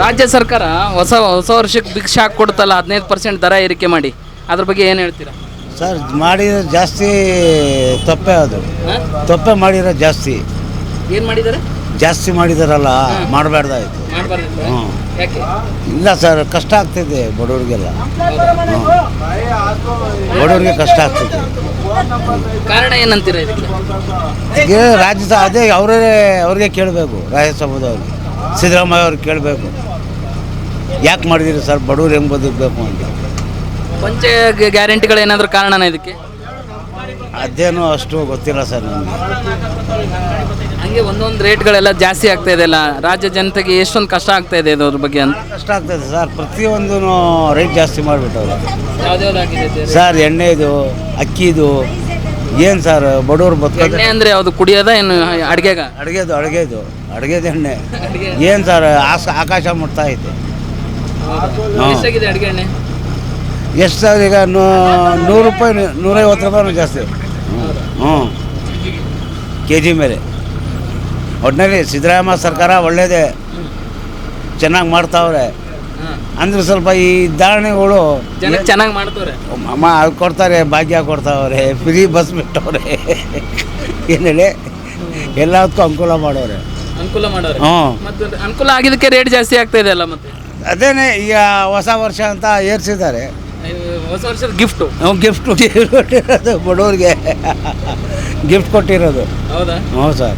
ರಾಜ್ಯ ಸರ್ಕಾರ ಹೊಸ ಹೊಸ ವರ್ಷಕ್ಕೆ ಬಿಗ್ ಶಾಕ್ ಕೊಡುತ್ತಲ್ಲ ಹದಿನೈದು ಪರ್ಸೆಂಟ್ ದರ ಏರಿಕೆ ಮಾಡಿ. ಅದ್ರ ಬಗ್ಗೆ ಏನು ಹೇಳ್ತೀರಾ? ಸರ್ ಮಾಡಿರೋ ಜಾಸ್ತಿ ತಪ್ಪೆ ಅದು. ತಪ್ಪೆ ಮಾಡಿರೋ ಜಾಸ್ತಿ. ಏನು ಮಾಡಿದ್ದಾರೆ? ಜಾಸ್ತಿ ಮಾಡಿದಾರಲ್ಲ ಮಾಡಬಾರ್ದಾಯ್ತು. ಮಾಡಬಾರ್ದು ಹ್ಞೂ ಯಾಕೆ? ಇಲ್ಲ ಸರ್ ಕಷ್ಟ ಆಗ್ತಿದೆ ಬಡವ್ರಿಗೆಲ್ಲ. ಬಡವ್ರಿಗೆ ಕಷ್ಟ ಆಗ್ತಿದೆ. ಕಾರಣ ಏನಂತೀರ ಇದಕ್ಕೆ? ಈಗ ರಾಜ್ಯ ಅದೇ ಅವರೇ ಅವ್ರಿಗೆ ಕೇಳಬೇಕು ರಾಜ್ಯಸಭಾದವ್ರಿಗೆ. ಸಿದ್ದರಾಮಯ್ಯ ಅವ್ರಿಗೆ ಕೇಳಬೇಕು. ಯಾಕೆ ಮಾಡಿದಿರಿ ಸರ್? ಬಡವ್ರು ಹೆಂಗೆ ಬದುಕಬೇಕು ಅಂತ. ಪಂಚ ಗ್ಯಾರಂಟಿಗಳು ಏನಾದರೂ ಕಾರಣನ ಇದಕ್ಕೆ? ಅದೇನು ಅಷ್ಟು ಗೊತ್ತಿಲ್ಲ ಸರ್ ನನಗೆ ಹಂಗೆ ಒಂದೊಂದು ರೇಟ್ಗಳೆಲ್ಲ ಜಾಸ್ತಿ ಆಗ್ತಾ ಇದೆ ಅಲ್ಲ? ರಾಜ್ಯ ಜನತೆಗೆ ಎಷ್ಟೊಂದು ಕಷ್ಟ ಆಗ್ತಾ ಇದೆ ಅದ್ರ ಬಗ್ಗೆ ಅಂತ. ಕಷ್ಟ ಆಗ್ತದೆ ಸರ್. ಪ್ರತಿಯೊಂದು ರೇಟ್ ಜಾಸ್ತಿ ಮಾಡಿಬಿಟ್ಟವ್ರೆ. ಯಾವ್ದಾವ್ದಾಗಿದೆ ಸರ್? ಎಣ್ಣೆದು ಅಕ್ಕಿದು ಏನು ಸರ್ ಬಡವ್ರು ಬದುಕೋದು? ಎಣ್ಣೆ ಅಂದ್ರೆ ಯಾವುದು ಕುಡಿಯೋದ ಏನು ಅಡುಗೆಗ? ಅಡುಗೆದು ಅಡುಗೆದು ಅಡುಗೆದು ಎಣ್ಣೆ. ಏನು ಸರ್ ಆಸ ಆಕಾಶ ಮುಟ್ತಾ ಐತೆ. ಎಷ್ಟಾಗಿದೆ ಅಡುಗೆ ಎಣ್ಣೆ? ಎಷ್ಟು ಸಾವಿರ ಈಗ ನೂ ನೂರು ರೂಪಾಯಿ ನೂರೈವತ್ತು ರೂಪಾಯಿ ಜಾಸ್ತಿ. ಹ್ಞೂ ಕೆ ಜಿ ಮೇಲೆ. ಒಟ್ಟಿನಲ್ಲಿ ಸಿದ್ದರಾಮಯ್ಯ ಸರ್ಕಾರ ಒಳ್ಳೇದೇ ಚೆನ್ನಾಗಿ ಮಾಡ್ತಾವ್ರೆ. ಅಂದ್ರೆ ಸ್ವಲ್ಪ ಈ ಧಾರಣೆಗಳು ಚೆನ್ನಾಗಿ ಮಾಡ್ತಾವ್ರೆ. ಅಮ್ಮ ಅದು ಕೊಡ್ತಾರೆ ಭಾಗ್ಯ ಕೊಡ್ತಾವ್ರೆ ಫ್ರೀ ಬಸ್ ಬಿಟ್ಟವ್ರೆ. ಏನು ಹೇಳಿ? ಎಲ್ಲದಕ್ಕೂ ಅನುಕೂಲ ಮಾಡೋರೆ. ಅನುಕೂಲ ಮಾಡೋರೆ. ಹ್ಞೂ ಅನುಕೂಲ ಆಗಿದ್ದಕ್ಕೆ ರೇಟ್ ಜಾಸ್ತಿ ಆಗ್ತಾ ಇದೆ ಅಲ್ಲ ಮತ್ತೆ? ಅದೇನೆ ಈಗ ಹೊಸ ವರ್ಷ ಅಂತ ಏರ್ಸಿದ್ದಾರೆ. ಹೊಸ ವರ್ಷದ ಗಿಫ್ಟು. ನಾವು ಗಿಫ್ಟ್ ಕೊಟ್ಟಿರೋದು ಬಡವ್ರಿಗೆ. ಗಿಫ್ಟ್ ಕೊಟ್ಟಿರೋದು. ಹೌದಾ? ಹ್ಞೂ ಸರ್.